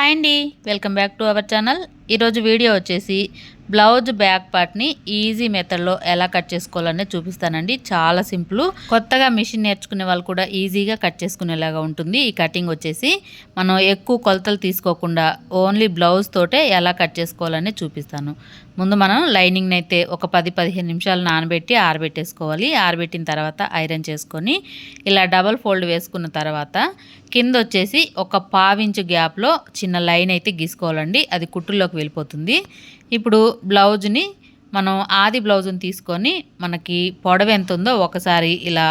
Hi అండి. Welcome back to our channel. ఈరోజు video వచ్చేసి బ్లౌజ్ బ్యాక్ పార్ట్ని ఈజీ మెథడ్లో ఎలా కట్ చేసుకోవాలనే చూపిస్తానండి. చాలా సింపుల్. కొత్తగా మిషన్ నేర్చుకునే వాళ్ళు కూడా ఈజీగా కట్ చేసుకునేలాగా ఉంటుంది. ఈ కటింగ్ వచ్చేసి మనం ఎక్కువ కొలతలు తీసుకోకుండా ఓన్లీ బ్లౌజ్ తోటే ఎలా కట్ చేసుకోవాలనే చూపిస్తాను. ముందు మనం లైనింగ్ని అయితే ఒక పది పదిహేను నిమిషాలు నానబెట్టి ఆరబెట్టేసుకోవాలి. ఆరబెట్టిన తర్వాత ఐరన్ చేసుకొని ఇలా డబల్ ఫోల్డ్ వేసుకున్న తర్వాత కింద వచ్చేసి ఒక పావించు గ్యాప్లో చిన్న లైన్ అయితే గీసుకోవాలండి. అది కుట్టుల్లోకి వెళ్ళిపోతుంది. ఇప్పుడు బ్లౌజ్ని మనం ఆది బ్లౌజ్ని తీసుకొని మనకి పొడవ ఎంత ఉందో ఒకసారి ఇలా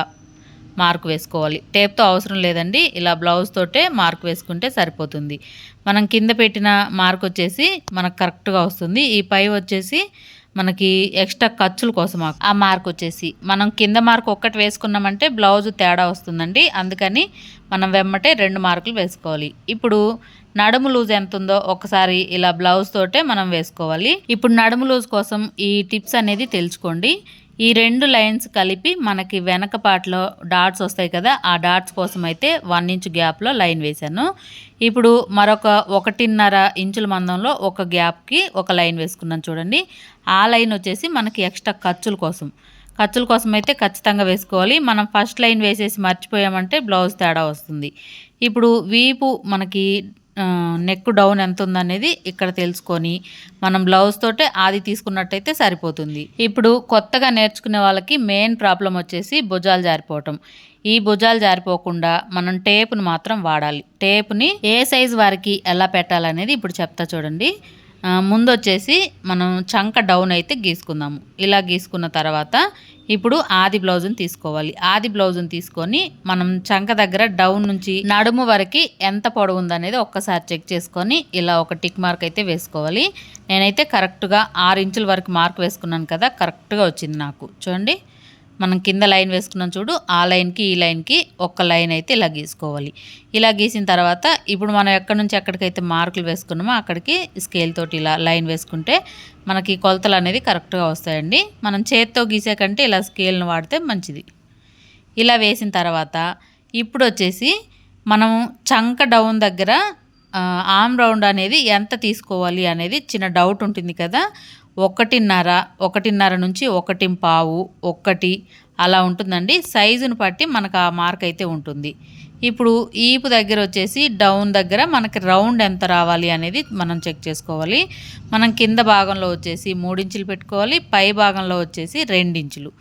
మార్క్ వేసుకోవాలి. టేప్తో అవసరం లేదండి. ఇలా బ్లౌజ్ తోటే మార్క్ వేసుకుంటే సరిపోతుంది. మనం కింద పెట్టిన మార్క్ వచ్చేసి మనకు కరెక్ట్గా వస్తుంది. ఈ పై వచ్చేసి మనకి ఎక్స్ట్రా ఖర్చుల కోసం ఆ- మార్క్ వచ్చేసి. మనం కింద మార్క్ ఒక్కటి వేసుకున్నామంటే బ్లౌజ్ తేడా వస్తుందండి. అందుకని మనం వెమ్మటే రెండు మార్కులు వేసుకోవాలి. ఇప్పుడు నడుము లూజ్ ఎంత ఉందో ఒకసారి ఇలా బ్లౌజ్ తోటే మనం వేసుకోవాలి. ఇప్పుడు నడుము లూజ్ కోసం ఈ టిప్స్ అనేది తెలుసుకోండి. ఈ రెండు లైన్స్ కలిపి మనకి వెనక పాటలో డాట్స్ వస్తాయి కదా ఆ డాట్స్ కోసం అయితే వన్ ఇంచ్ గ్యాప్లో లైన్ వేశాను. ఇప్పుడు మరొక ఒకటిన్నర ఇంచుల మందంలో ఒక గ్యాప్కి ఒక లైన్ వేసుకున్నాను చూడండి. ఆ లైన్ వచ్చేసి మనకి ఎక్స్ట్రా ఖర్చుల కోసం. ఖర్చుల కోసం అయితే ఖచ్చితంగా వేసుకోవాలి. మనం ఫస్ట్ లైన్ వేసేసి మర్చిపోయామంటే బ్లౌజ్ తేడా వస్తుంది. ఇప్పుడు వీపు మనకి నెక్ డౌన్ ఎంత ఉందనేది ఇక్కడ తెలుసుకొని మనం బ్లౌజ్ తోటే ఆది తీసుకున్నట్టయితే సరిపోతుంది. ఇప్పుడు కొత్తగా నేర్చుకునే వాళ్ళకి మెయిన్ ప్రాబ్లం వచ్చేసి భుజాలు జారిపోవటం. ఈ భుజాలు జారిపోకుండా మనం టేపును మాత్రం వాడాలి. టేపుని ఏ సైజు వారికి ఎలా పెట్టాలనేది ఇప్పుడు చెప్తా చూడండి. ముందు వచ్చేసి మనం చంక డౌన్ అయితే గీసుకుందాము. ఇలా గీసుకున్న తర్వాత ఇప్పుడు ఆది బ్లౌజ్ని తీసుకోవాలి. ఆది బ్లౌజ్ని తీసుకొని మనం చంక దగ్గర డౌన్ నుంచి నడుము వరకు ఎంత పొడవు ఉందనేది ఒక్కసారి చెక్ చేసుకొని ఇలా ఒక టిక్ మార్క్ అయితే వేసుకోవాలి. నేనైతే కరెక్ట్గా ఆరు ఇంచుల వరకు మార్క్ వేసుకున్నాను కదా కరెక్ట్గా వచ్చింది నాకు. చూడండి. మనం కింద లైన్ వేసుకున్నాం చూడు ఆ లైన్కి ఈ లైన్కి ఒక్క లైన్ అయితే ఇలా గీసుకోవాలి. ఇలా గీసిన తర్వాత ఇప్పుడు మనం ఎక్కడి నుంచి ఎక్కడికైతే మార్కులు వేసుకున్నామో అక్కడికి స్కేల్ తోటి ఇలా లైన్ వేసుకుంటే మనకి కొలతలు అనేది కరెక్ట్గా వస్తాయండి. మనం చేత్తో గీసే కంటే ఇలా స్కేల్ని వాడితే మంచిది. ఇలా వేసిన తర్వాత ఇప్పుడు వచ్చేసి మనం చంక డౌన్ దగ్గర ఆమ్ రౌండ్ అనేది ఎంత తీసుకోవాలి అనేది చిన్న డౌట్ ఉంటుంది కదా ఒకటిన్నర ఒకటిన్నర నుంచి ఒకటి పావు ఒకటి అలా ఉంటుందండి. సైజును బట్టి మనకు ఆ మార్క్ అయితే ఉంటుంది. ఇప్పుడు ఈపు దగ్గర వచ్చేసి డౌన్ దగ్గర మనకి రౌండ్ ఎంత రావాలి అనేది మనం చెక్ చేసుకోవాలి. మనం కింద భాగంలో వచ్చేసి మూడించులు పెట్టుకోవాలి పై భాగంలో వచ్చేసి రెండించులు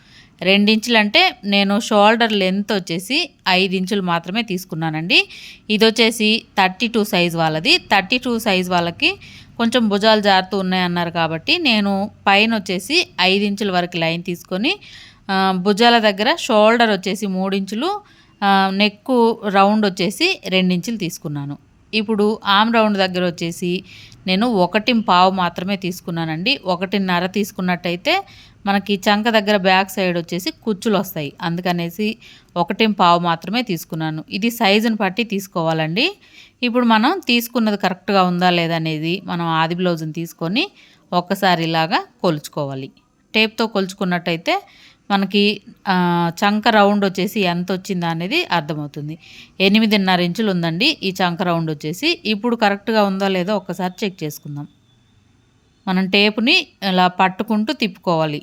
రెండించులు అంటే నేను షోల్డర్ లెంత్ వచ్చేసి ఐదు ఇంచులు మాత్రమే తీసుకున్నానండి. ఇది వచ్చేసి థర్టీ టూ సైజ్ వాళ్ళది. థర్టీ టూ సైజ్ వాళ్ళకి కొంచెం భుజాలు జారుతూ ఉన్నాయన్నారు కాబట్టి నేను పైన వచ్చేసి ఐదు ఇంచుల వరకు లైన్ తీసుకొని భుజాల దగ్గర షోల్డర్ వచ్చేసి మూడించులు నెక్కు రౌండ్ వచ్చేసి రెండించులు తీసుకున్నాను. ఇప్పుడు ఆమ్ రౌండ్ దగ్గర వచ్చేసి నేను ఒకటి పావు మాత్రమే తీసుకున్నానండి. ఒకటిన్నర తీసుకున్నట్టయితే మనకి చంక దగ్గర బ్యాక్ సైడ్ వచ్చేసి కుచ్చులు వస్తాయి. అందుకనేసి ఒకటి పావు మాత్రమే తీసుకున్నాను. ఇది సైజుని బట్టి తీసుకోవాలండి. ఇప్పుడు మనం తీసుకున్నది కరెక్ట్గా ఉందా లేదా అనేది మనం ఆది బ్లౌజ్ని తీసుకొని ఒక్కసారి ఇలాగా కొలుచుకోవాలి. టేప్తో కొలుచుకున్నట్టయితే మనకి చంక రౌండ్ వచ్చేసి ఎంత వచ్చిందా అనేది అర్థమవుతుంది. ఎనిమిదిన్నర ఇంచులు ఉందండి ఈ చంక రౌండ్ వచ్చేసి. ఇప్పుడు కరెక్ట్గా ఉందో లేదో ఒకసారి చెక్ చేసుకుందాం. మనం టేపుని ఇలా పట్టుకుంటూ తిప్పుకోవాలి.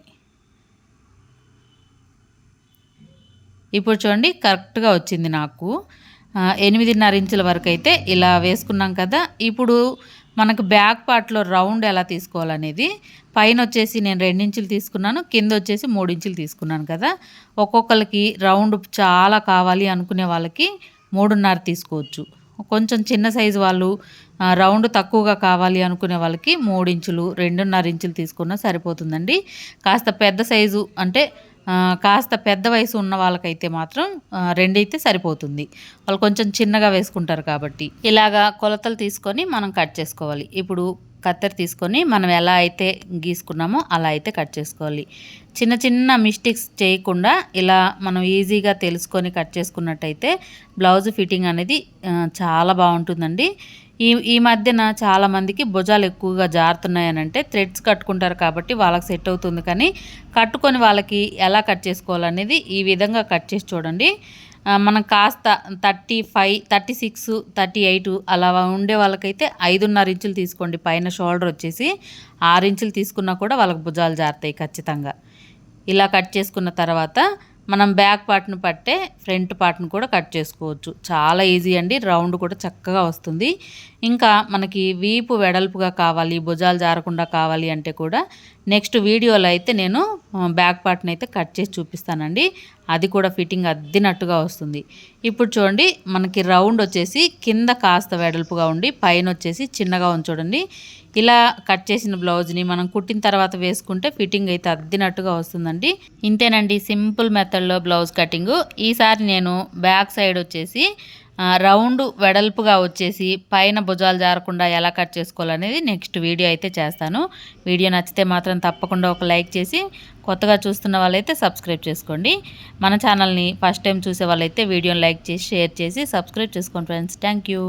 ఇప్పుడు చూడండి కరెక్ట్గా వచ్చింది నాకు. ఎనిమిదిన్నర ఇంచుల వరకు అయితే ఇలా వేసుకున్నాం కదా. ఇప్పుడు మనకు బ్యాక్ పార్ట్లో రౌండ్ ఎలా తీసుకోవాలనేది పైన వచ్చేసి నేను రెండించులు తీసుకున్నాను కింద వచ్చేసి మూడించులు తీసుకున్నాను కదా. ఒక్కొక్కరికి రౌండ్ చాలా కావాలి అనుకునే వాళ్ళకి మూడున్నర తీసుకోవచ్చు. కొంచెం చిన్న సైజు వాళ్ళు రౌండ్ తక్కువగా కావాలి అనుకునే వాళ్ళకి మూడు ఇంచులు రెండున్నర ఇంచులు తీసుకున్నా సరిపోతుందండి. కాస్త పెద్ద సైజు అంటే కాస్త పెద్ద వయసు ఉన్న వాళ్ళకైతే మాత్రం రెండైతే సరిపోతుంది. వాళ్ళు కొంచెం చిన్నగా వేసుకుంటారు కాబట్టి. ఇలాగా కొలతలు తీసుకొని మనం కట్ చేసుకోవాలి. ఇప్పుడు కత్తెర తీసుకొని మనం ఎలా అయితే గీసుకున్నామో అలా అయితే కట్ చేసుకోవాలి. చిన్న చిన్న మిస్టేక్స్ చేయకుండా ఇలా మనం ఈజీగా తెలుసుకొని కట్ చేసుకున్నట్టయితే బ్లౌజ్ ఫిట్టింగ్ అనేది చాలా బాగుంటుందండి. ఈ ఈ మధ్యన చాలామందికి భుజాలు ఎక్కువగా జారుతున్నాయని అంటే థ్రెడ్స్ కట్టుకుంటారు కాబట్టి వాళ్ళకి సెట్ అవుతుంది కానీ కట్టుకొని వాళ్ళకి ఎలా కట్ చేసుకోవాలనేది ఈ విధంగా కట్ చేసి చూడండి. మనం కాస్త thirty five thirty six thirty eight అలా ఉండే వాళ్ళకైతే ఐదున్నర ఇంచులు తీసుకోండి. పైన షోల్డర్ వచ్చేసి ఆరు ఇంచులు తీసుకున్నా కూడా వాళ్ళకి భుజాలు జారుతాయి ఖచ్చితంగా. ఇలా కట్ చేసుకున్న తర్వాత మనం బ్యాక్ పార్ట్ను పట్టే ఫ్రంట్ పార్ట్ను కూడా కట్ చేసుకోవచ్చు. చాలా ఈజీ అండి. రౌండ్ కూడా చక్కగా వస్తుంది. ఇంకా మనకి వీపు వెడల్పుగా కావాలి భుజాలు జారకుండా కావాలి అంటే కూడా నెక్స్ట్ వీడియోలో అయితే నేను బ్యాక్ పార్ట్ని అయితే కట్ చేసి చూపిస్తానండి. అది కూడా ఫిట్టింగ్ అద్దినట్టుగా వస్తుంది. ఇప్పుడు చూడండి మనకి రౌండ్ వచ్చేసి కింద కాస్త వెడల్పుగా ఉండి పైన వచ్చేసి చిన్నగా ఉంది చూడండి. ఇలా కట్ చేసిన బ్లౌజ్ని మనం కుట్టిన తర్వాత వేసుకుంటే ఫిట్టింగ్ అయితే అద్దినట్టుగా వస్తుందండి. ఇంతేనండి సింపుల్ మెథడ్లో బ్లౌజ్ కటింగ్. ఈసారి నేను బ్యాక్ సైడ్ వచ్చేసి రౌండ్ వెడల్పుగా వచ్చేసి పైన భుజాలు జారకుండా ఎలా కట్ చేసుకోవాలనేది నెక్స్ట్ వీడియో అయితే చేస్తాను. వీడియో నచ్చితే మాత్రం తప్పకుండా ఒక లైక్ చేసి కొత్తగా చూస్తున్న వాళ్ళైతే సబ్స్క్రైబ్ చేసుకోండి. మన ఛానల్ని ఫస్ట్ టైం చూసే వాళ్ళైతే వీడియోని లైక్ చేసి షేర్ చేసి సబ్స్క్రైబ్ చేసుకోండి ఫ్రెండ్స్. Thank you.